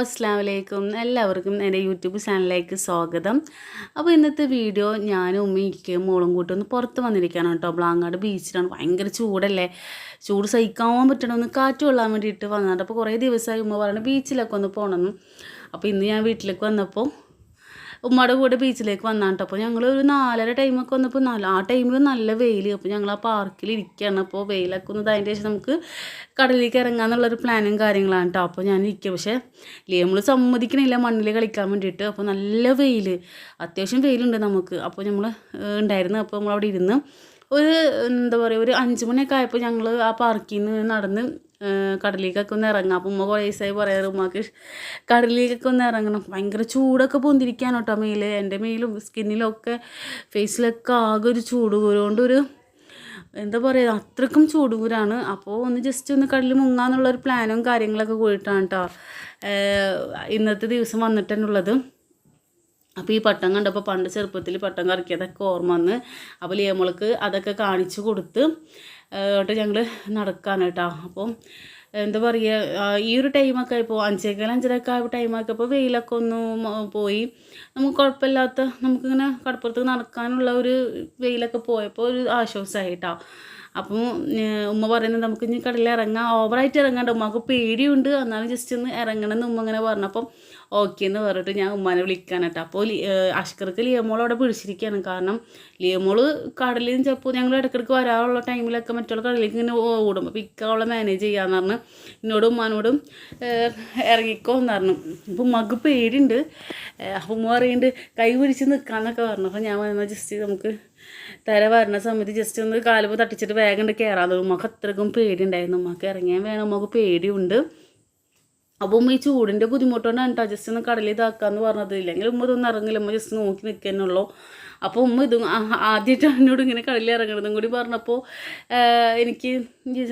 അസ്സാം വലൈക്കും എല്ലാവർക്കും എന്റെ യൂട്യൂബ് ചാനലിലേക്ക് സ്വാഗതം. അപ്പോൾ ഇന്നത്തെ വീഡിയോ ഞാനും ഉമ്മയും ഇരിക്കുകയും മോളും കൂട്ടി ഒന്ന് പുറത്ത് വന്നിരിക്കുകയാണ് കേട്ടോ. ബ്ലാങ്ങാട് ബീച്ചിലാണ്. ഭയങ്കര ചൂടല്ലേ? ചൂട് സഹിക്കാൻ പറ്റണം? ഒന്ന് കാറ്റ് കൊള്ളാൻ വേണ്ടിയിട്ട് വന്നിട്ട് അപ്പോൾ കുറേ ദിവസമായി ഉമ്മ പറയുന്നത് ബീച്ചിലൊക്കെ ഒന്ന് പോകണമെന്ന്. അപ്പോൾ ഇന്ന് ഞാൻ വീട്ടിലേക്ക് വന്നപ്പോൾ ഉമ്മയുടെ കൂടെ ബീച്ചിലേക്ക് വന്നാണ് കേട്ടോ അപ്പോൾ ഞങ്ങൾ ഒരു നാലര ടൈമൊക്കെ വന്നപ്പോൾ നല്ല ആ ടൈമിൽ നല്ല വെയിൽ അപ്പോൾ ഞങ്ങൾ ആ പാർക്കിൽ ഇരിക്കുകയാണ് അപ്പോൾ വെയിലൊക്കെ ഒന്ന് അതിന്റെ ശേഷം നമുക്ക് കടലിലേക്ക് ഇറങ്ങാമെന്നുള്ളൊരു പ്ലാനും കാര്യങ്ങളാണ് കേട്ടോ അപ്പോൾ ഞാൻ ഇരിക്കുക പക്ഷേ നമ്മൾ സമ്മതിക്കണില്ല മണ്ണിൽ കളിക്കാൻ വേണ്ടിയിട്ട്. അപ്പോൾ നല്ല വെയിൽ അത്യാവശ്യം വെയിലുണ്ട് നമുക്ക്. അപ്പോൾ നമ്മൾ ഉണ്ടായിരുന്നു. അപ്പോൾ നമ്മൾ അവിടെ ഇരുന്ന് ഒരു എന്താ പറയുക ഒരു അഞ്ച് മണിയൊക്കെ ആയപ്പോൾ ഞങ്ങൾ ആ പാർക്കിൽ നിന്ന് നടന്ന് കടലിലേക്കൊക്കെ ഒന്ന് ഇറങ്ങാം. അപ്പം ഉമ്മ കുറേ ദിവസമായി പറയാറ് ഉമ്മക്ക് കടലിലേക്കൊക്കെ ഒന്ന് ഇറങ്ങണം. ഭയങ്കര ചൂടൊക്കെ പൊന്തിരിക്കാണ് കേട്ടോ മേൽ. എന്റെ മേലും സ്കിന്നിലൊക്കെ ഫേസിലൊക്കെ ആകെ ഒരു ചൂട് ഒരു എന്താ പറയുക അത്രക്കും ചൂടുകൂരാണ് അപ്പോൾ ഒന്ന് ജസ്റ്റ് ഒന്ന് കടലിൽ മുങ്ങാന്നുള്ളൊരു പ്ലാനും കാര്യങ്ങളൊക്കെ പോയിട്ടാണ് കേട്ടോ ഇന്നത്തെ ദിവസം വന്നിട്ടുള്ളത് അപ്പോൾ ഈ പട്ടം കണ്ടപ്പോൾ പണ്ട് ചെറുപ്പത്തിൽ പട്ടം കറക്കിയതൊക്കെ ഓർമ്മ വന്ന് അപ്പോൾ ലിയമോൾക്ക് അതൊക്കെ കാണിച്ചു കൊടുത്ത് എന്നിട്ട് ഞങ്ങൾ നടക്കാണ് കേട്ടോ. അപ്പം എന്താ പറയുക ഈ ഒരു ടൈമൊക്കെ ഇപ്പോൾ അഞ്ചേക്കാൽ അഞ്ചരക്കാ ടൈമൊക്കെ ഇപ്പോൾ വെയിലൊക്കെ ഒന്ന് പോയി. നമുക്ക് കുഴപ്പമില്ലാത്ത നമുക്കിങ്ങനെ കടപ്പുറത്ത് നടക്കാനുള്ള ഒരു വെയിലൊക്കെ പോയപ്പോൾ ഒരു ആശ്വാസമായി കേട്ടോ. അപ്പം ഉമ്മ പറയുന്നത് നമുക്ക് ഇനി കടലിൽ ഇറങ്ങാം ഓവറായിട്ട് ഇറങ്ങാണ്ട് ഉമ്മക്ക് പേടിയുണ്ട്. എന്നാലും ജസ്റ്റ് ഒന്ന് ഇറങ്ങണം എന്ന് ഉമ്മ ഇങ്ങനെ പറഞ്ഞപ്പം ഓക്കെ എന്ന് പറഞ്ഞിട്ട് ഞാൻ ഉമ്മാനെ വിളിക്കാനട്ടോ അപ്പോൾ അഷ്കർക്ക് ലിയമോൾ അവിടെ പിടിച്ചിരിക്കുകയാണ്. കാരണം ലിയമോൾ കടലിൽ നിന്ന് ചിലപ്പോൾ ഞങ്ങൾ ഇടയ്ക്കിടയ്ക്ക് വരാനുള്ള ടൈമിലൊക്കെ മറ്റുള്ള കടലിലേക്ക് ഇങ്ങനെ ഓടും അപ്പോൾ ഇക്ക അവളെ മാനേജ് ചെയ്യാന്ന് പറഞ്ഞു എന്നോടും ഉമ്മാനോടും ഇറങ്ങിക്കോ എന്ന് പറഞ്ഞു. അപ്പോൾ ഉമ്മക്ക് പേടിയുണ്ട്. അപ്പോൾ ഉമ്മ പറയുന്നുണ്ട് കൈ പിടിച്ച് നിൽക്കാന്നൊക്കെ പറഞ്ഞു. അപ്പോൾ ഞാൻ വന്നാൽ ജസ്റ്റ് നമുക്ക് തര വരണ സമയത്ത് ജസ്റ്റ് ഒന്ന് കാലുമ്പോൾ തട്ടിച്ചിട്ട് വേഗം കയറാതെ ഉമ്മക്ക് അത്രക്കും പേടിയുണ്ടായിരുന്നു. ഉമ്മക്ക് ഇറങ്ങിയാൽ വേണം. ഉമ്മക്ക് പേടിയുണ്ട്. അപ്പോൾ ഉമ്മ ഈ ചൂടിന്റെ ബുദ്ധിമുട്ടുകൊണ്ടാണ് കേട്ടോ ജസ്റ്റ് ഒന്ന് കടലിൽ ഇതാക്കാന്ന് പറഞ്ഞത്. ഇല്ലെങ്കിൽ ഉമ്മ ഇതൊന്നും ഇറങ്ങില്ല. ഉമ്മ ജസ്റ്റ് നോക്കി നിൽക്കാനുള്ളൂ അപ്പോൾ ഉമ്മ ഇത് ആദ്യമായിട്ടാണ് എന്നോട് ഇങ്ങനെ കടലിൽ ഇറങ്ങണതും കൂടി പറഞ്ഞപ്പോൾ എനിക്ക്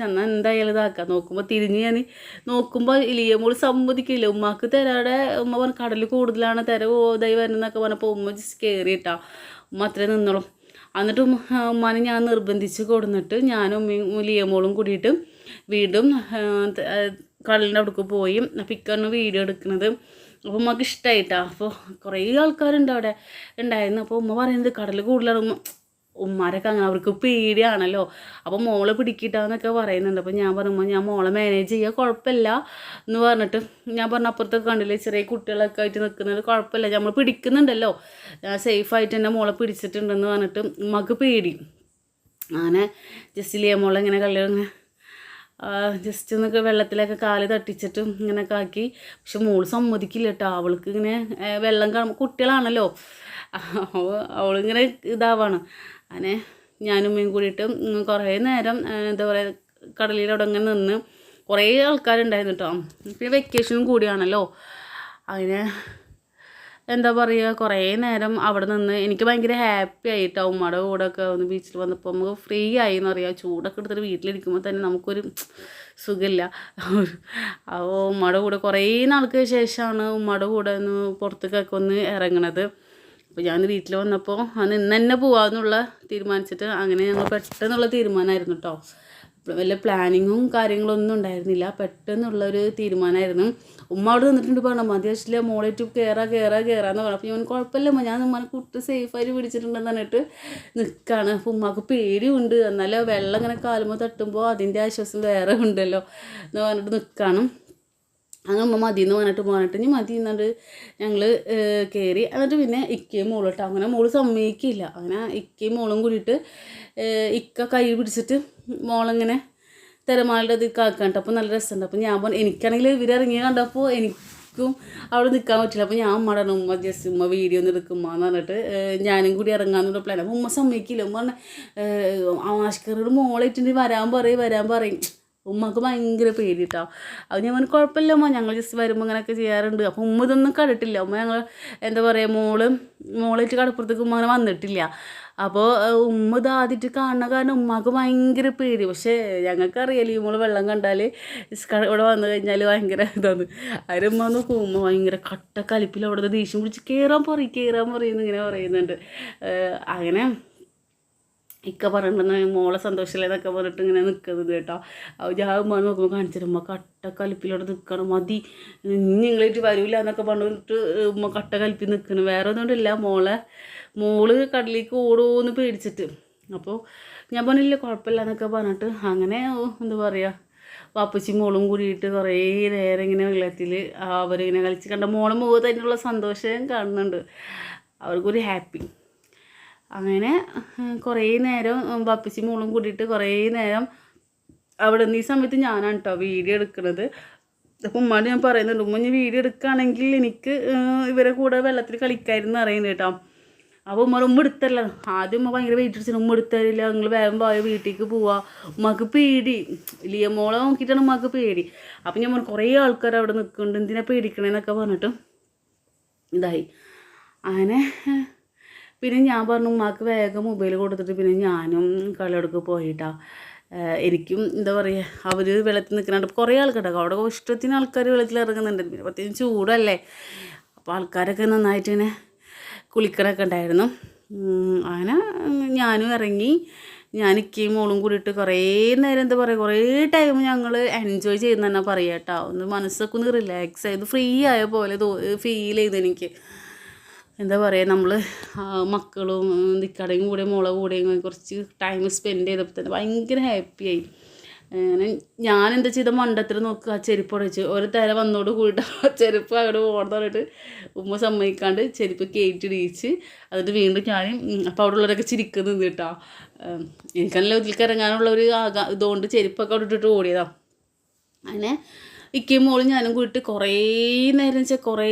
ചെന്നാൽ എന്തായാലും ഇതാക്കാം. നോക്കുമ്പോൾ തിരിഞ്ഞ് ഞാൻ നോക്കുമ്പോൾ ഇലിയമോൾ സമ്മതിക്കില്ല. ഉമ്മാക്ക് തരാടെ ഉമ്മ പറഞ്ഞു കടൽ കൂടുതലാണ് തര ഓതായി വരുന്നതെന്നൊക്കെ പറഞ്ഞപ്പോൾ ഉമ്മ ജസ്റ്റ് കയറിയിട്ടാ ഉമ്മ അത്രേ നിന്നോളും. എന്നിട്ട് ഉമ്മ ഉമ്മാനെ ഞാൻ നിർബന്ധിച്ച് കൊടുന്നിട്ട് ഞാനും ഉമ്മയും ലിയമോളും കൂടിയിട്ട് വീണ്ടും കടലിന്റെ അവിടേക്ക് പോയി. അപ്പം ഇക്കാണ് വീഡിയോ എടുക്കുന്നത്. അപ്പോൾ ഉമ്മക്ക് ഇഷ്ടമായിട്ടാ അപ്പോൾ കുറേ ആൾക്കാരുണ്ട് അവിടെ ഉണ്ടായിരുന്നു. അപ്പോൾ ഉമ്മ പറയുന്നത് കടൽ കൂടുതലാണ് ഉമ്മ ഉമ്മാരൊക്കെ അങ്ങനെ അവർക്ക് പേടിയാണല്ലോ. അപ്പോൾ മോളെ പിടിക്കിട്ടാന്നൊക്കെ പറയുന്നുണ്ട്. അപ്പോൾ ഞാൻ പറയുമ്പോൾ ഞാൻ മോളെ മാനേജ് ചെയ്യുക കുഴപ്പമില്ല എന്ന് പറഞ്ഞിട്ട് ഞാൻ പറഞ്ഞ അപ്പുറത്തൊക്കെ കണ്ടില്ലേ ചെറിയ കുട്ടികളൊക്കെ ആയിട്ട് നിൽക്കുന്നത് കുഴപ്പമില്ല നമ്മൾ പിടിക്കുന്നുണ്ടല്ലോ. ഞാൻ സേഫായിട്ട് തന്നെ മോളെ പിടിച്ചിട്ടുണ്ടെന്ന് പറഞ്ഞിട്ട് ഉമ്മക്ക് പേടി. അങ്ങനെ ജസ്റ്റിലിയ മോളെ ഇങ്ങനെ കല്യാണം ജസ്റ്റ് ഒന്നൊക്കെ വെള്ളത്തിലൊക്കെ കാൽ തട്ടിച്ചിട്ട് ഇങ്ങനെയൊക്കെ ആക്കി. പക്ഷെ മോൾ സമ്മതിക്കില്ല കേട്ടോ അവൾക്ക് ഇങ്ങനെ വെള്ളം കാണുമ്പോൾ കുട്ടികളാണല്ലോ. അവളിങ്ങനെ ഇതാവാണ്. അങ്ങനെ ഞാനും ഉമ്മയും കൂടിയിട്ട് കുറേ നേരം എന്താ പറയുക കടലിലവിടെ ഇങ്ങനെ നിന്ന് കുറേ ആൾക്കാരുണ്ടായിരുന്നു കേട്ടോ പിന്നെ വെക്കേഷനും കൂടിയാണല്ലോ. അങ്ങനെ എന്താ പറയുക കുറേ നേരം അവിടെ നിന്ന് എനിക്ക് ഭയങ്കര ഹാപ്പി ആയിട്ട് ഉമ്മയുടെ കൂടെ ഒക്കെ ഒന്ന് ബീച്ചിൽ വന്നപ്പോൾ നമുക്ക് ഫ്രീ ആയി എന്ന് പറയാം ചൂടൊക്കെ എടുത്തിട്ട് വീട്ടിലിരിക്കുമ്പോൾ തന്നെ നമുക്കൊരു സുഖമില്ല. അപ്പോൾ ഉമ്മയുടെ കൂടെ കുറേ നാൾക്ക് ശേഷമാണ് ഉമ്മയുടെ കൂടെ ഒന്ന് പുറത്തേക്കൊക്കെ ഒന്ന് ഇറങ്ങണത്. അപ്പോൾ ഞാൻ വീട്ടിൽ വന്നപ്പോൾ അന്ന് ഇന്ന് തന്നെ പോവാമെന്നുള്ള തീരുമാനിച്ചിട്ട് അങ്ങനെ ഞങ്ങൾ പെട്ടെന്നുള്ള തീരുമാനമായിരുന്നു കേട്ടോ വല്ല പ്ലാനിങ്ങും കാര്യങ്ങളൊന്നും ഉണ്ടായിരുന്നില്ല. പെട്ടെന്നുള്ള ഒരു തീരുമാനമായിരുന്നു ഉമ്മ അവിടെ നിന്നിട്ടുണ്ട് പറഞ്ഞു മതി വെച്ചില്ല മോളേറ്റ് കയറാ കയറാ കയറാന്ന് പറഞ്ഞു. അപ്പോൾ ഞാൻ കുഴപ്പമില്ല ഞാൻ ഉമ്മനെ കുട്ടി സേഫായിട്ട് പിടിച്ചിട്ടുണ്ടെന്ന് പറഞ്ഞിട്ട് നിൽക്കുകയാണ് അപ്പോൾ ഉമ്മക്ക് പേടിയുണ്ട്. എന്നാലും വെള്ളം ഇങ്ങനെ കാലുമ്പോൾ തട്ടുമ്പോൾ അതിന്റെ ആശ്വാസം വേറെ ഉണ്ടല്ലോ എന്ന് പറഞ്ഞിട്ട് നിൽക്കുകയാണ് അങ്ങനെ ഉമ്മ മതി എന്ന് പറഞ്ഞിട്ട് പറഞ്ഞിട്ട് ഇനി മതി എന്നിട്ട് ഞങ്ങൾ കയറി എന്നിട്ട് പിന്നെ ഇക്കയും മോളിട്ട് അങ്ങനെ മോൾ സമ്മതിക്കില്ല. അങ്ങനെ ഇക്കയും മോളും കൂടിയിട്ട് ഇക്ക കൈ പിടിച്ചിട്ട് മോളിങ്ങനെ തിരമാലയുടെ ഇത് കാക്കണ്ട അപ്പോൾ നല്ല രസമുണ്ട് അപ്പോൾ ഞാൻ പറഞ്ഞു എനിക്കാണെങ്കിൽ ഇവരിറങ്ങിയ കണ്ടപ്പോൾ എനിക്കും അവിടെ നിൽക്കാൻ പറ്റില്ല. അപ്പോൾ ഞാൻ ഉമ്മടെ ഉമ്മ ജസ്റ്റ് ഉമ്മ വീഡിയോ ഒന്ന് എടുക്കുമ്മ എന്ന് പറഞ്ഞിട്ട് ഞാനും കൂടി ഇറങ്ങാന്നുള്ള പ്ലാൻ അപ്പോൾ ഉമ്മ സമ്മതിക്കില്ല. ഉമ്മ പറഞ്ഞ ആഷ്കറോട് മോളായിട്ടുണ്ടെങ്കിൽ വരാൻ പറയും വരാൻ പറയും. ഉമ്മക്ക് ഭയങ്കര പേടി കേട്ടോ അത് ഞാൻ പറഞ്ഞു കുഴപ്പമില്ല ഉമ്മ ഞങ്ങൾ ജസ്റ്റ് വരുമ്പോൾ ഇങ്ങനെയൊക്കെ ചെയ്യാറുണ്ട്. അപ്പോൾ ഉമ്മ ഇതൊന്നും കണ്ടിട്ടില്ല. ഉമ്മ ഞങ്ങൾ എന്താ പറയുക മോൾ മോളായിട്ട് കടപ്പുറത്തേക്ക് ഉമ്മ അങ്ങനെ വന്നിട്ടില്ല. അപ്പോൾ ഉമ്മ ഇതാദ്യമായിട്ട് കാണുന്ന കാരണം ഉമ്മക്ക് ഭയങ്കര പേടി. പക്ഷേ ഞങ്ങൾക്കറിയാലോ ഈ മോൾ വെള്ളം കണ്ടാൽ ഇവിടെ വന്നു കഴിഞ്ഞാൽ ഭയങ്കര ഇതാണ്. അതിനുമ്മ നോക്കും ഉമ്മ ഭയങ്കര കട്ട കലിപ്പിൽ അവിടെ ദേഷ്യം പിടിച്ച് കയറാൻ പറയും കയറാൻ പറയുന്നു ഇങ്ങനെ പറയുന്നുണ്ട്. അങ്ങനെ ഇക്ക പറഞ്ഞിട്ടുണ്ടെന്ന് മോളെ സന്തോഷമില്ലെന്നൊക്കെ പറഞ്ഞിട്ട് ഇങ്ങനെ നിൽക്കുന്നത് കേട്ടോ. ഞാൻ ഉമ്മ നോക്കുമ്പോൾ കാണിച്ചിട്ട് ഉമ്മ കട്ട കലിപ്പിലോട്ട് നിൽക്കണം മതി. നിങ്ങളായിട്ട് വരൂല എന്നൊക്കെ പറഞ്ഞിട്ട് ഉമ്മ കട്ട കലിപ്പി നിൽക്കണം വേറെ ഒന്നുകൊണ്ടില്ല മോളെ. മോൾ കടലിലേക്ക് ഓടുമെന്ന് പേടിച്ചിട്ട്. അപ്പോൾ ഞാൻ പറഞ്ഞില്ല കുഴപ്പമില്ല എന്നൊക്കെ പറഞ്ഞിട്ട്. അങ്ങനെ എന്താ പറയുക വാപ്പച്ചി മോളും കൂടിയിട്ട് കുറേ നേരം ഇങ്ങനെ വെള്ളത്തിൽ അവരിങ്ങനെ കളിച്ച് കണ്ട മോളെ മുഖത്ത് അതിനുള്ള സന്തോഷം കാണുന്നുണ്ട്. അവർക്കൊരു ഹാപ്പി. അങ്ങനെ കുറേ നേരം പപ്പിച്ചി മൂളും കൂടിയിട്ട് കുറേ നേരം അവിടെ നിന്ന് ഈ സമയത്ത് ഞാനാണ് കേട്ടോ വീഡിയോ എടുക്കുന്നത് അപ്പം ഉമ്മാട് ഞാൻ പറയുന്നുണ്ട് ഉമ്മ ഞാൻ വീഡിയോ എടുക്കുകയാണെങ്കിൽ എനിക്ക് ഇവരെ കൂടെ വെള്ളത്തിൽ കളിക്കായിരുന്നു അറിയുന്നത് കേട്ടോ. അപ്പോൾ ഉമ്മ ഉമ്മ എടുത്തല്ല. ആദ്യം ഉമ്മ ഭയങ്കര വെയിറ്റ് ഉമ്മ എടുത്തരില്ല നിങ്ങൾ വേഗം പോയ വീട്ടിലേക്ക് പോവാ. ഉമ്മക്ക് പേടി. ലിയ മോളെ നോക്കിയിട്ടാണ് ഉമ്മക്ക് പേടി. അപ്പം ഞാൻ കുറേ ആൾക്കാർ അവിടെ നിൽക്കുന്നുണ്ട് എന്തിനാ പേടിക്കണേന്നൊക്കെ പറഞ്ഞിട്ട്. ഇതായി. അങ്ങനെ പിന്നെ ഞാൻ പറഞ്ഞു ഉമ്മാക്ക് വേഗം മൊബൈൽ കൊടുത്തിട്ട് പിന്നെ ഞാനും കളിയോടൊക്കെ പോയിട്ടാ. എനിക്കും എന്താ പറയുക അവർ വെള്ളത്തിൽ നിൽക്കുന്നുണ്ട്. കുറേ ആൾക്കാരുണ്ടാകും അവിടെ ഇഷ്ടത്തിന് ആൾക്കാർ വെള്ളത്തിൽ ഇറങ്ങുന്നുണ്ട്. പിന്നെ പ്രത്യേകിച്ച് ചൂടല്ലേ. അപ്പോൾ ആൾക്കാരൊക്കെ നന്നായിട്ട് ഇങ്ങനെ കുളിക്കണൊക്കെ ഉണ്ടായിരുന്നു. അങ്ങനെ ഞാനും ഇറങ്ങി. ഞാൻ ഇക്കയും മോളും കൂടിയിട്ട് കുറേ നേരം എന്താ പറയുക കുറേ ടൈം ഞങ്ങൾ എൻജോയ് ചെയ്യുന്ന തന്നെ പറയാം കേട്ടോ. ഒന്ന് മനസ്സൊക്കെ ഒന്ന് റിലാക്സ് ആയത് ഫ്രീ ആയ പോലെ ഫീൽ ചെയ്തു എനിക്ക്. എന്താ പറയുക നമ്മൾ മക്കളും നിൽക്കടയും കൂടെ മോളെ കൂടെയും കുറച്ച് ടൈം സ്പെൻഡ് ചെയ്തപ്പോൾ തന്നെ ഭയങ്കര ഹാപ്പിയായി അങ്ങനെ ഞാൻ എന്താ ചെയ്ത മണ്ടത്തിൽ നോക്കുക ആ ചെരുപ്പ് അടച്ച് ഒരു തര വന്നോട് കൂടിയിട്ട് ആ ചെരുപ്പ് അവിടെ ഓടുന്ന പറഞ്ഞിട്ട് ഉമ്മ സമ്മതിക്കാണ്ട് ചെരുപ്പ് കയറ്റിടിച്ച് അതിട്ട് വീണ്ടും ഞാൻ അപ്പോൾ അവിടെ ഉള്ളവരൊക്കെ ചിരിക്കുന്നത് കേട്ടോ. എനിക്കല്ല ഇതിലേക്ക് ഇറങ്ങാനുള്ള ഒരു ആകാ ഇതുകൊണ്ട് ചെരുപ്പൊക്കെ അവിടെ ഇട്ടിട്ട് ഓടിയതാണ് അങ്ങനെ ഇക്കയും മോളും ഞാനും കൂടിയിട്ട് കുറേ നേരം വെച്ചാൽ കുറേ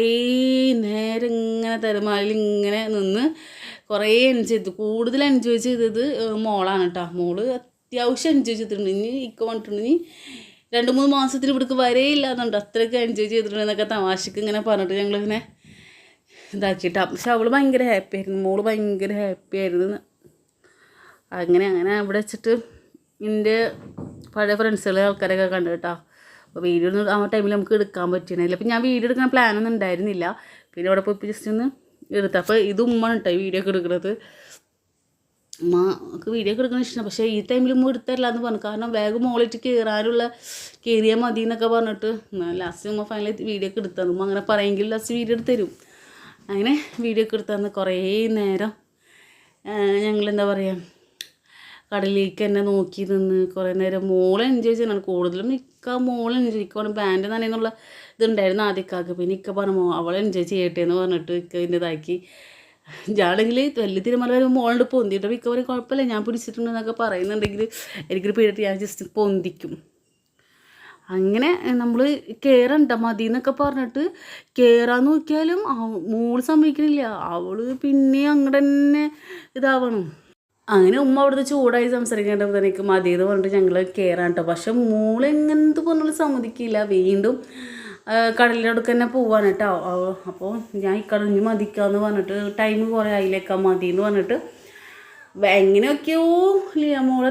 നേരം ഇങ്ങനെ തിരമാലയിൽ ഇങ്ങനെ നിന്ന് കുറേ എൻജോയ് ചെയ്തു. കൂടുതൽ എൻജോയ് ചെയ്തത് മോളാണ് കേട്ടോ മോൾ അത്യാവശ്യം എൻജോയ് ചെയ്തിട്ടുണ്ട്. ഇനി ഇക്ക വന്നിട്ടുണ്ട്. ഇനി രണ്ട് മൂന്ന് മാസത്തിൽ ഇവിടേക്ക് വരേ എന്നുണ്ട് അത്രയൊക്കെ എൻജോയ് ചെയ്തിട്ടുണ്ട് എന്നൊക്കെ തമാശക്ക് ഇങ്ങനെ പറഞ്ഞിട്ട് ഞങ്ങളിങ്ങനെ ഇതാക്കിയിട്ടാണ് പക്ഷെ അവൾ ഭയങ്കര ഹാപ്പി ആയിരുന്നു. മോൾ ഭയങ്കര ഹാപ്പി ആയിരുന്നു. അങ്ങനെ അങ്ങനെ അവിടെ വെച്ചിട്ട് എന്റെ പഴയ ഫ്രണ്ട്സുകളെ ആൾക്കാരൊക്കെ കണ്ടു കേട്ടോ അപ്പോൾ വീഡിയോ ഒന്നും ആ ടൈമിൽ നമുക്ക് എടുക്കാൻ പറ്റണില്ല. അപ്പോൾ ഞാൻ വീഡിയോ എടുക്കാൻ പ്ലാനൊന്നും ഉണ്ടായിരുന്നില്ല. പിന്നെ അവിടെ പോയി ജസ്റ്റ് ഒന്ന് എടുത്തു. അപ്പോൾ ഇത് ഉമ്മ കേട്ടോ വീഡിയോ ഒക്കെ എടുക്കുന്നത് ഉമ്മക്ക് വീഡിയോ ഒക്കെ എടുക്കണ ഇഷ്ടമാണ് പക്ഷേ ഈ ടൈമിൽ ഉമ്മ എടുത്തരില്ല എന്ന് പറഞ്ഞു. കാരണം വേഗം മോളിട്ട് കയറാനുള്ള കയറിയാൽ മതി എന്നൊക്കെ പറഞ്ഞിട്ട്. ലാസ്റ്റ് ഉമ്മ ഫൈനലി വീഡിയോ ഒക്കെ എടുത്തു ഉമ്മ അങ്ങനെ പറയുമെങ്കിൽ ലാസ്റ്റ് വീഡിയോ എടുത്ത് തരും. അങ്ങനെ വീഡിയോ ഒക്കെ എടുത്തു കുറേ നേരം ഞങ്ങൾ എന്താ പറയുക കടലിലേക്ക് തന്നെ നോക്കി നിന്ന് കുറേ നേരം. മോളെ എൻജോയ് ചെയ്യണം കൂടുതലും ഇക്ക മോളെ എൻജോയ് ഇക്ക പറഞ്ഞു ബാൻഡ് നനയെന്നുള്ള ഇതുണ്ടായിരുന്നു ആദ്യക്കാക്ക് പിന്നെ ഇക്ക പറഞ്ഞു അവളെ എൻജോയ് ചെയ്യട്ടെ എന്ന് പറഞ്ഞിട്ട് ഇക്ക ഇതാക്കി. ഞാണെങ്കിൽ വലിയ തിരുമല വരുമ്പോൾ മോളുണ്ട് പൊന്തിയിട്ട് ഇക്ക പറയും കുഴപ്പമില്ല ഞാൻ പിടിച്ചിട്ടുണ്ടെന്നൊക്കെ പറയുന്നുണ്ടെങ്കിൽ എനിക്കൊരു പേരിട്ട് ഞാൻ ജസ്റ്റ് പൊന്തിക്കും. അങ്ങനെ നമ്മൾ കയറണ്ട മതി എന്നൊക്കെ പറഞ്ഞിട്ട് കയറാൻ നോക്കിയാലും മോൾ സമ്മതിക്കണില്ല. അവൾ പിന്നെ അങ്ങോട്ട് തന്നെ ഇതാവണം. അങ്ങനെ ഉമ്മ അവിടുത്തെ ചൂടായി സംസാരിക്കേണ്ടപ്പോൾ മതി എന്ന് പറഞ്ഞിട്ട് ഞങ്ങൾ കയറാൻ കേട്ടോ പക്ഷെ മോൾ എങ്ങനത്തെ പറഞ്ഞാലും സമ്മതിക്കില്ല. വീണ്ടും കടലിലോടൊക്കെ തന്നെ പോവാൻ കേട്ടോ. അപ്പോൾ ഞാൻ ഇക്കടഞ്ഞ് മതിക്കാന്ന് പറഞ്ഞിട്ട് ടൈം കുറേ ആയില്ലേക്കാ മതി എന്ന് പറഞ്ഞിട്ട് എങ്ങനെയൊക്കെയോ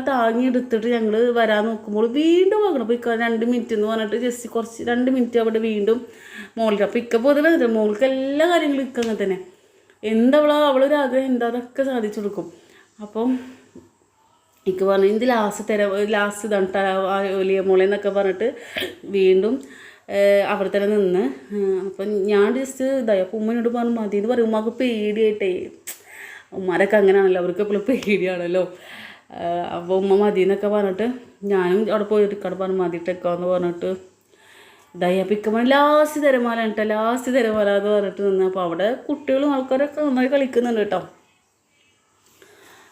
താങ്ങി എടുത്തിട്ട് ഞങ്ങൾ വരാൻ നോക്കുമ്പോൾ വീണ്ടും പോകണം അപ്പോൾ ഇക്ക രണ്ട് മിനിറ്റ് എന്ന് പറഞ്ഞിട്ട് ജസ്റ്റ് കുറച്ച് രണ്ട് മിനിറ്റ് അവിടെ വീണ്ടും മോളിൽ അപ്പോൾ ഇക്ക അങ്ങനെ മോൾക്ക് എല്ലാ കാര്യങ്ങളും ഇക്ക അങ്ങനെ തന്നെ എന്തവളോ അവളൊരാഗ്രഹം എന്താ? അതൊക്കെ സാധിച്ചു കൊടുക്കും. അപ്പം എനിക്ക് പറഞ്ഞു ഇത് ലാസ്റ്റ് തരാം ലാസ്റ്റ് തണ്ട വലിയ മോളെ എന്നൊക്കെ പറഞ്ഞിട്ട് വീണ്ടും അവിടെ തന്നെ നിന്ന്. അപ്പം ഞാൻ ജസ്റ്റ് ഇതായി അപ്പം ഉമ്മനോട് പറഞ്ഞു മതി എന്ന് പറയും. ഉമ്മക്ക് പേടിയായിട്ടേ. ഉമ്മാരൊക്കെ അങ്ങനെയാണല്ലോ അവർക്ക് എപ്പോഴും പേടിയാണല്ലോ. അപ്പോൾ ഉമ്മ മതി എന്നൊക്കെ പറഞ്ഞിട്ട് ഞാനും അവിടെ പോയി കട പറഞ്ഞു മതി ടെക്കാന്ന് പറഞ്ഞിട്ട് ഇതായി അപ്പം ഇക്കമ്മ ലാസ്റ്റ് തിരമാല കേട്ടോ ലാസ്റ്റ് തിരമാല എന്ന് പറഞ്ഞിട്ട് നിന്ന്. അപ്പോൾ അവിടെ കുട്ടികളും ആൾക്കാരൊക്കെ നന്നായി കളിക്കുന്നുണ്ട് കേട്ടോ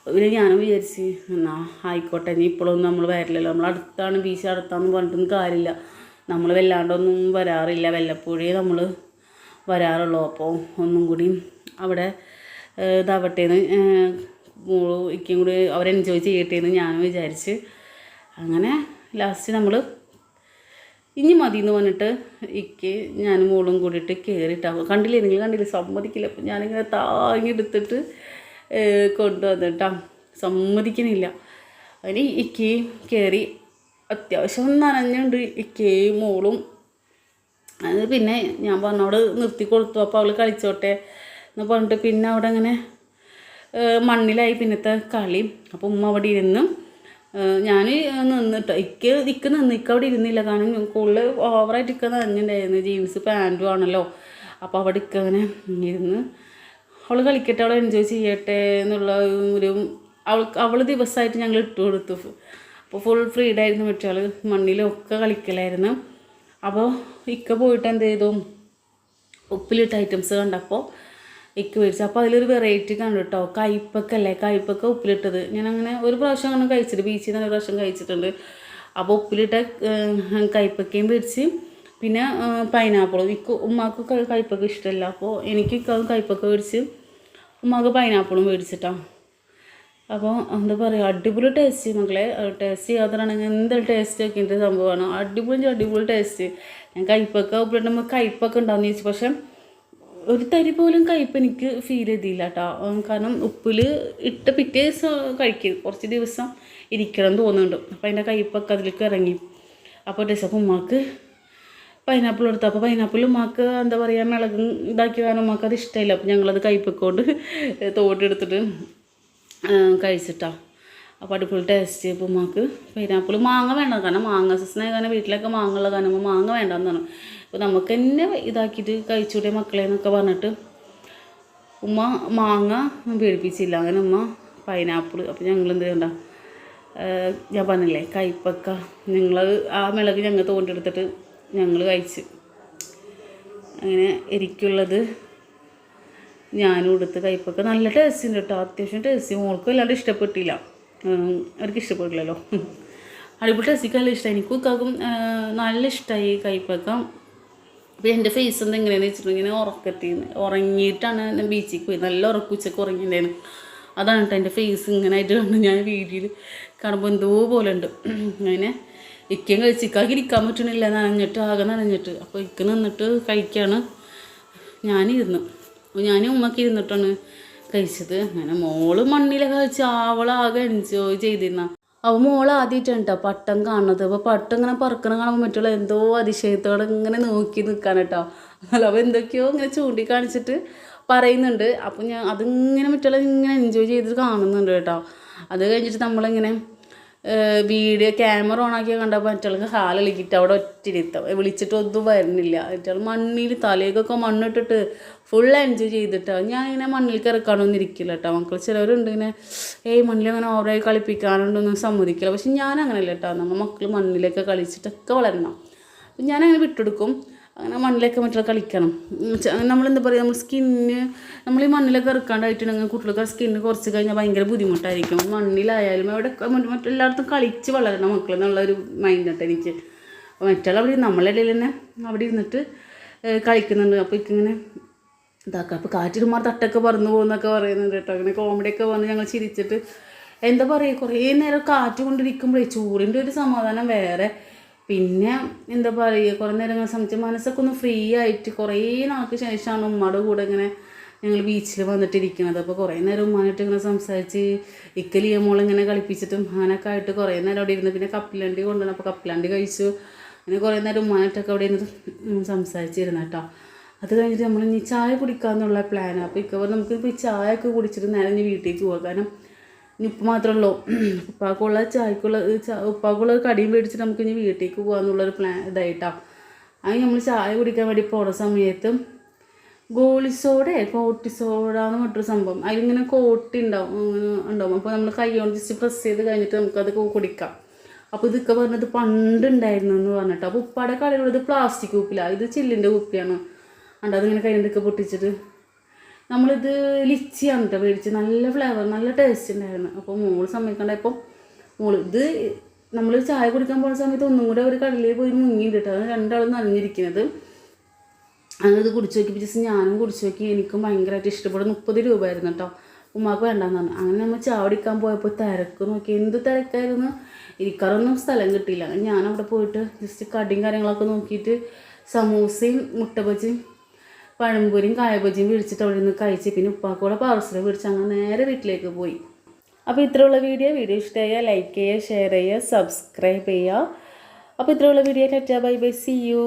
പിന്നെ ഞാനും വിചാരിച്ച് എന്നാ ആയിക്കോട്ടെ ഇനി ഇപ്പോഴൊന്നും നമ്മൾ വരില്ലല്ലോ. നമ്മൾ അടുത്താണ് ബീച്ച് അടുത്താന്ന് പറഞ്ഞിട്ടൊന്നും കാര്യമില്ല. നമ്മൾ വല്ലാണ്ടൊന്നും വരാറില്ല. വല്ലപ്പോഴേ നമ്മൾ വരാറുള്ളൂ. അപ്പോൾ ഒന്നും കൂടി അവിടെ ഇതാവട്ടേന്ന് മോളും ഇക്കും കൂടി അവർ എൻജോയ് ചെയ്യട്ടെ എന്ന് ഞാനും വിചാരിച്ച് അങ്ങനെ ലാസ്റ്റ് നമ്മൾ ഇനി മതി എന്ന് പറഞ്ഞിട്ട് ഇക്ക് ഞാനും മോളും കൂടിയിട്ട് കയറിയിട്ടാവും കണ്ടില്ലേ? നിങ്ങൾ കണ്ടില്ലേ? സമ്മതിക്കില്ല. അപ്പം ഞാനിങ്ങനെ താങ്ങി എടുത്തിട്ട് കൊണ്ടുവന്നിട്ടാ. സമ്മതിക്കുന്നില്ല അതിന് ഇക്ക് കയറി അത്യാവശ്യം നനഞ്ഞുണ്ട്. ഇക്കയും മോളും. അത് പിന്നെ ഞാൻ പറഞ്ഞോട് നിർത്തി കൊടുത്തു അപ്പോൾ അവൾ കളിച്ചോട്ടെ എന്ന് പറഞ്ഞിട്ട് പിന്നെ അവിടെ അങ്ങനെ മണ്ണിലായി പിന്നത്തെ കളി. അപ്പോൾ ഉമ്മ അവിടെ ഇരുന്ന് ഞാൻ നിന്നിട്ട് ഇക്ക് ഇക്ക് നിന്ന് ഇക്ക് അവിടെ ഇരുന്നില്ല. കാരണം കൂടുതൽ ഓവറായിട്ട് ഇക്ക നനഞ്ഞിട്ടുണ്ടായിരുന്നു. ജീൻസ് പാന്റും ആണല്ലോ. അപ്പോൾ അവിടെ ഇക്ക അങ്ങനെ ഇരുന്ന് അവൾ കളിക്കട്ടെ അവൾ എൻജോയ് ചെയ്യട്ടെ എന്നുള്ള ഒരു അവൾ അവൾ ദിവസമായിട്ട് ഞങ്ങൾ ഇട്ട് കൊടുത്തു. അപ്പോൾ ഫുൾ ഫ്രീഡ് ആയിരുന്നു മറ്റേ മണ്ണിലൊക്കെ കളിക്കലായിരുന്നു. അപ്പോൾ ഇക്ക പോയിട്ട് എന്ത് ചെയ്തു? ഉപ്പിലിട്ട ഐറ്റംസ് കണ്ടപ്പോൾ ഇക്ക് മേടിച്ചു. അപ്പോൾ അതിലൊരു വെറൈറ്റി കണ്ടു കേട്ടോ കയ്പക്കല്ലേ കയ്പക്ക ഉപ്പിലിട്ടത്. ഞാൻ അങ്ങനെ ഒരു പ്രാവശ്യം അങ്ങനെ കഴിച്ചിട്ട് ബീച്ചിൽ നിന്ന് ഒരു പ്രാവശ്യം കഴിച്ചിട്ടുണ്ട്. അപ്പോൾ ഉപ്പിലിട്ട കയ്പക്കയും മേടിച്ച് പിന്നെ പൈനാപ്പിൾ ഇക്ക് ഉമ്മാക്ക് ക- കയ്പക്ക ഇഷ്ടമല്ല അപ്പോൾ എനിക്ക് കയ്പക്ക മേടിച്ച് ഉമ്മാക്ക് പൈനാപ്പിളും മേടിച്ചിട്ടാ. അപ്പോൾ എന്താ പറയുക അടിപൊളി ടേസ്റ്റ് മക്കളെ. ടേസ്റ്റ് ചെയ്യാത്തതാണെങ്കിൽ എന്ത് ടേസ്റ്റ് ആക്കിയിട്ട് സംഭവമാണ് അടിപൊളി അടിപൊളി ടേസ്റ്റ് ഞാൻ കയ്പ്പൊക്കെ ഉപ്പിലിട്ടുമ്പോൾ കയ്പ്പൊക്കെ ഉണ്ടാകുന്ന ചോദിച്ചു പക്ഷെ ഒരു തരി പോലും കയ്പ്പ് എനിക്ക് ഫീൽ ചെയ്തില്ല കേട്ടോ കാരണം ഉപ്പിൽ ഇട്ട പിറ്റേ ദിവസം കഴിക്കും. കുറച്ച് ദിവസം ഇരിക്കണം തോന്നുന്നുണ്ട്. അപ്പോൾ അതിന്റെ കയ്പ്പൊക്കെ അതിലേക്ക് ഇറങ്ങി. അപ്പോൾ അപ്പോൾ ഉമ്മാക്ക് പൈനാപ്പിൾ എടുത്തു അപ്പോൾ പൈനാപ്പിൾ ഉമ്മാക്ക് എന്താ പറയുക മിളക് ഇതാക്കി കാരണം ഉമ്മാക്ക് അത് ഇഷ്ടമില്ല അപ്പോൾ ഞങ്ങളത് കയ്പിക്കൊണ്ട് തോട്ടെടുത്തിട്ട് കഴിച്ചിട്ടാ. അപ്പോൾ അടിപൊളി ടേസ്റ്റ് ഇപ്പോൾ മാക്ക് പൈനാപ്പിൾ മാങ്ങ വേണ്ട കാരണം മാങ്ങ സീസണായ കാരണം വീട്ടിലൊക്കെ മാങ്ങ ഉള്ള കാരണം മാങ്ങ വേണ്ടെന്ന് പറഞ്ഞു. അപ്പോൾ നമുക്ക് തന്നെ ഇതാക്കിയിട്ട് കഴിച്ചൂടെ മക്കളെ എന്നൊക്കെ പറഞ്ഞിട്ട് ഉമ്മ മാങ്ങ പേടിപ്പിച്ചില്ല. അങ്ങനെ ഉമ്മ പൈനാപ്പിൾ. അപ്പോൾ ഞങ്ങൾ എന്ത് ചെയ്യണ്ട? ഞാൻ പറഞ്ഞില്ലേ കയ്പക്ക നിങ്ങൾ ആ മിളക് ഞങ്ങൾ തോണ്ടെടുത്തിട്ട് ഞങ്ങൾ കഴിച്ച്. അങ്ങനെ എനിക്കുള്ളത് ഞാനും എടുത്ത് കയ്പൊക്കെ നല്ല ടേസ്റ്റ് ഉണ്ട് കേട്ടോ അത്യാവശ്യം ടേസ്റ്റ് മോൾക്ക് വല്ലാണ്ട് ഇഷ്ടപ്പെട്ടില്ല. അവർക്ക് ഇഷ്ടപ്പെട്ടില്ലല്ലോ. അടിപൊളി ടേസ്റ്റിക്ക് നല്ല ഇഷ്ടമായി എനിക്കും ഇക്കാക്കും നല്ല ഇഷ്ടമായി കയ്പൊക്കെ. അപ്പോൾ എന്റെ ഫേസ് എന്താ എങ്ങനെയാണെന്ന് വെച്ചിട്ടുണ്ടെങ്കിൽ ഇങ്ങനെ ഉറക്കത്തിന്ന് ഉറങ്ങിയിട്ടാണ് ഞാൻ ബീച്ചിൽ പോയി. നല്ല ഉറക്കുച്ചൊക്കെ ഉറങ്ങിയിട്ടുണ്ടായിരുന്നു. അതാണ് കേട്ടോ എന്റെ ഫേസ് ഇങ്ങനെ ആയിട്ട് കണ്ട് ഞാൻ വീഡിയോയിൽ കാണുമ്പോൾ എന്തോ പോലെ ഉണ്ട്. അങ്ങനെ ഇക്കയും കഴിച്ച് ഇരിക്കാൻ പറ്റണില്ല നനഞ്ഞിട്ട് ആകെ നനഞ്ഞിട്ട്. അപ്പോൾ ഇക്ക് നിന്നിട്ട് കഴിക്കാണ്. ഞാനിരുന്നു. അപ്പോൾ ഞാനും ഉമ്മക്ക് ഇരുന്നിട്ടാണ് കഴിച്ചത്. അങ്ങനെ മോൾ മണ്ണിലൊക്കെ കഴിച്ച് അവളാകെ എൻജോയ് ചെയ്തിരുന്ന. അപ്പോൾ മോൾ ആദ്യമായിട്ടാണ് കേട്ടോ പട്ടം കാണുന്നത്. അപ്പോൾ പട്ടം ഇങ്ങനെ പറക്കണ കാണുമ്പോൾ മറ്റുള്ള എന്തോ അതിശയത്തോടെ ഇങ്ങനെ നോക്കി നിൽക്കാൻ കേട്ടോ അല്ല അപ്പോൾ എന്തൊക്കെയോ ഇങ്ങനെ ചൂണ്ടിക്കാണിച്ചിട്ട് പറയുന്നുണ്ട്. അപ്പോൾ ഞാൻ അതിങ്ങനെ മറ്റുള്ള ഇങ്ങനെ എൻജോയ് ചെയ്തിട്ട് കാണുന്നുണ്ട് കേട്ടോ അത് കഴിഞ്ഞിട്ട് നമ്മളിങ്ങനെ വീഡിയോ ക്യാമറ ഓണാക്കിയ കണ്ടപ്പോൾ മറ്റാൾക്ക് ഹാലിളിക്കിട്ട് അവിടെ ഒറ്റിരുത്തം വിളിച്ചിട്ട് ഒന്നും വരുന്നില്ല. മറ്റാൾ മണ്ണിൽ തലയൊക്കെ മണ്ണിട്ടിട്ട് ഫുൾ എൻജോയ് ചെയ്തിട്ടാണ് ഞാൻ ഇങ്ങനെ മണ്ണിൽ കിറക്കാനൊന്നും ഇരിക്കില്ല കേട്ടോ. മക്കൾ ചിലവരുണ്ട് ഇങ്ങനെ ഏയ് മണ്ണിൽ അങ്ങനെ ഓവറായി കളിപ്പിക്കാനുണ്ടൊന്നും സമ്മതിക്കില്ല. പക്ഷെ ഞാൻ അങ്ങനെയല്ല കേട്ടോ. നമ്മൾ മക്കൾ മണ്ണിലൊക്കെ കളിച്ചിട്ടൊക്കെ വളരണം. അപ്പം ഞാനങ്ങനെ വിട്ടെടുക്കും. അങ്ങനെ മണ്ണിലൊക്കെ മറ്റുള്ള കളിക്കണം. നമ്മളെന്താ പറയുക നമ്മൾ സ്കിന്ന് നമ്മൾ ഈ മണ്ണിലൊക്കെ ഇറക്കാണ്ടായിട്ടുണ്ടെങ്കിൽ കുട്ടികൾക്ക് സ്കിന്ന് കുറച്ച് കഴിഞ്ഞാൽ ഭയങ്കര ബുദ്ധിമുട്ടായിരിക്കും. മണ്ണിലായാലും അവിടെ മറ്റെല്ലായിടത്തും കളിച്ച് വളരണം മക്കൾ എന്നുള്ളൊരു മൈൻഡ് ഉണ്ട് എനിക്ക്. മറ്റുള്ള അവിടെ നമ്മളെ ഇടയിൽ തന്നെ അവിടെ ഇരുന്നിട്ട് കളിക്കുന്നുണ്ട്. അപ്പോൾ ഇങ്ങനെ ഇതാക്കാം. അപ്പോൾ കാറ്റിരുമാർ തട്ടൊക്കെ പറന്ന് പോകുന്നൊക്കെ പറയുന്നുണ്ട് കേട്ടോ. അങ്ങനെ കോമഡിയൊക്കെ വന്ന് ഞങ്ങൾ ചിരിച്ചിട്ട് എന്താ പറയുക കുറേ നേരം കാറ്റ് കൊണ്ടിരിക്കുമ്പോഴേ ചൂടിന്റെ ഒരു സമാധാനം വേറെ. പിന്നെ എന്താ പറയുക കുറേ നേരം ഇങ്ങനെ സംബന്ധിച്ച് മനസ്സൊക്കെ ഒന്ന് ഫ്രീ ആയിട്ട് കുറേ നാൾക്ക് ശേഷമാണ് ഉമ്മയുടെ കൂടെ ഇങ്ങനെ ഞങ്ങൾ ബീച്ചിൽ വന്നിട്ടിരിക്കുന്നത് അപ്പോൾ കുറേ നേരം ഉമ്മാനായിട്ട് ഇങ്ങനെ സംസാരിച്ച് ഇക്കലിയ മോളിങ്ങനെ കളിപ്പിച്ചിട്ടും ഉമ്മാനൊക്കെ ആയിട്ട് കുറേ നേരം അവിടെ ഇരുന്ന് പിന്നെ കപ്പിലണ്ടി കൊണ്ടുവന്നു അപ്പോൾ കപ്പിലണ്ടി കഴിച്ചു. അങ്ങനെ കുറേ നേരം ഉമ്മാനായിട്ടൊക്കെ അവിടെ ഇരുന്ന് സംസാരിച്ചിരുന്നു കേട്ടോ. അത് കഴിഞ്ഞിട്ട് നമ്മൾ ഇനി ചായ കുടിക്കാമെന്നുള്ള പ്ലാനാണ് അപ്പോൾ ഇക്കവർ നമുക്ക് ഇപ്പോൾ ചായ ഒക്കെ കുടിച്ചിട്ട് നേരെ ഇനി വീട്ടിലേക്ക് പോകാം കാരണം ഇനി ഇപ്പം മാത്രമേ ഉള്ളൂ. ഉപ്പാക്കുള്ള ചായക്കുള്ള ഉപ്പാക്കുള്ള കടിയും മേടിച്ചിട്ട് നമുക്ക് ഇനി വീട്ടിലേക്ക് പോകാമെന്നുള്ളൊരു പ്ലാൻ ഇതായിട്ടാണ് അത് നമ്മൾ ചായ കുടിക്കാൻ വേണ്ടി പോണ സമയത്ത് ഗോളിസോടെ കോട്ടിസോഡ എന്ന് പറഞ്ഞൊരു സംഭവം. അതിലിങ്ങനെ കോട്ടി ഉണ്ടാവും ഉണ്ടാവും. അപ്പോൾ നമ്മൾ കൈ കൊണ്ട് ജസ്റ്റ് പ്രസ് ചെയ്ത് കഴിഞ്ഞിട്ട് നമുക്കത് കു- കുടിക്കാം. അപ്പോൾ ഇതൊക്കെ പറഞ്ഞത് പണ്ടുണ്ടായിരുന്നു എന്ന് പറഞ്ഞിട്ട്. അപ്പോൾ ഉപ്പാടെ കടയിലുള്ളത് പ്ലാസ്റ്റിക് കുപ്പിലാണ് ഇത് ചില്ലിന്റെ കുപ്പിയാണ്. അണ്ട് അതിങ്ങനെ കൈകൊണ്ടൊക്കെ പൊട്ടിച്ചിട്ട്. നമ്മളിത് ലിച്ചിയാണ് കേട്ടോ മേടിച്ച്. നല്ല ഫ്ലേവർ നല്ല ടേസ്റ്റ് ഉണ്ടായിരുന്നു അപ്പോൾ മോൾ ഇപ്പം മോൾ ഇത് നമ്മൾ ചായ കുടിക്കാൻ പോകുന്ന സമയത്ത് ഒന്നും കൂടെ ഒരു കടലിൽ പോയി മുങ്ങിയിട്ട് കേട്ടോ അത് രണ്ടാളും നനഞ്ഞിരിക്കുന്നത്. ഇത് കുടിച്ച് നോക്കി. പിടിച്ച് ഞാനും കുടിച്ച് നോക്കി. എനിക്കും ഭയങ്കരമായിട്ട് ഇഷ്ടപ്പെടും. മുപ്പത് രൂപയായിരുന്നു കേട്ടോ ഉമ്മാക്ക് വേണ്ടാന്ന് പറഞ്ഞു. അങ്ങനെ നമ്മൾ ചാവടിക്കാൻ പോയപ്പോൾ തിരക്ക് നോക്കി. എന്ത് തിരക്കായിരുന്നു? ഇരിക്കാറൊന്നും സ്ഥലം കിട്ടിയില്ല. ഞാൻ അവിടെ പോയിട്ട് ജസ്റ്റ് കടിയും കാര്യങ്ങളൊക്കെ നോക്കിയിട്ട് സമൂസയും മുട്ട പഴംപൊരിയും കായബജിയും വിളിച്ചിട്ട് അവിടെ നിന്ന് കഴിച്ച് പിന്നെ ഉപ്പാക്കൂടെ പാർസൽ പിടിച്ച് അങ്ങനെ നേരെ വീട്ടിലേക്ക് പോയി. അപ്പോൾ ഇത്രയുള്ള വീഡിയോ വീഡിയോ ഇഷ്ടമായ ലൈക്ക് ചെയ്യുക ഷെയർ ചെയ്യുക സബ്സ്ക്രൈബ് ചെയ്യുക. അപ്പോൾ ഇത്രയുള്ള video tata bye bye see you